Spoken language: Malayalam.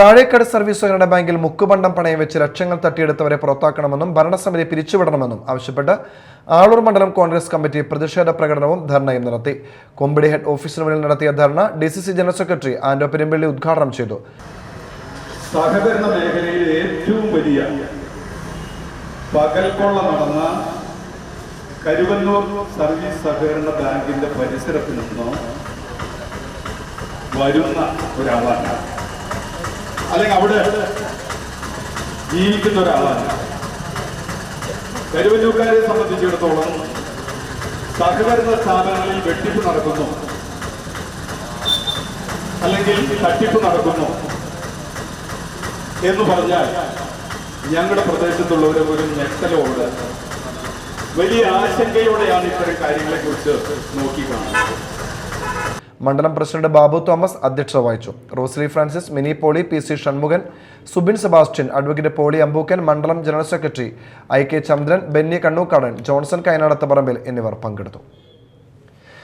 താഴേക്കട സർവീസ് സഹകരണ ബാങ്കിൽ മുക്കുപണ്ടം പണയം വെച്ച് ലക്ഷങ്ങൾ തട്ടിയെടുത്തവരെ പുറത്താക്കണമെന്നും ഭരണസമിതി പിരിച്ചുവിടണമെന്നും ആവശ്യപ്പെട്ട് ആളൂർ മണ്ഡലം കോൺഗ്രസ് കമ്മിറ്റി പ്രതിഷേധ പ്രകടനവും ധർണയും നടത്തി. കൊമ്പിടി ഹെഡ് ഓഫീസിന് മുന്നിൽ നടത്തിയ ധർണ D C C general secretary Anto Perumpally ഉദ്ഘാടനം ചെയ്തു. സഹകരണ മേഖലയിൽ ഏറ്റവും വലിയ പകൽക്കൊള്ള നടന്ന കരുവന്നൂർ സർവീസ് സഹകരണ ബാങ്കിന്റെ പരിസരത്ത് നിന്ന് വരുന്ന ഒരാളാണ് അല്ലെങ്കിൽ അവിടെ ജീവിക്കുന്ന ഒരാളാണ്. കരുവന്നൂർക്കാരെ സംബന്ധിച്ചിടത്തോളം സഹകരണ സ്ഥാപനങ്ങളിൽ വെട്ടിപ്പ് നടക്കുന്നു. അല്ലെങ്കിൽ തട്ടിപ്പ് നടക്കുന്നു എന്ന് പറഞ്ഞാൽ ഞങ്ങളുടെ പ്രദേശത്തുള്ളവർ ഒരു ഞെട്ടലോട് വലിയ ആശങ്കയോടെയാണ് ഇത്തരം കാര്യങ്ങളെക്കുറിച്ച് നോക്കി നോക്കിക്കാണുന്നത്. മണ്ഡലം പ്രസിഡന്റ് ബാബു തോമസ് അധ്യക്ഷത വഹിച്ചു. Rosly Francis Mini Poly P C Shanmughan Subin Sebastian advocate Poly Ambookkan മണ്ഡലം general secretary I K Chandran Benny Kannookkadan Johnson Kainadath Parambil എന്നിവർ പങ്കെടുത്തു.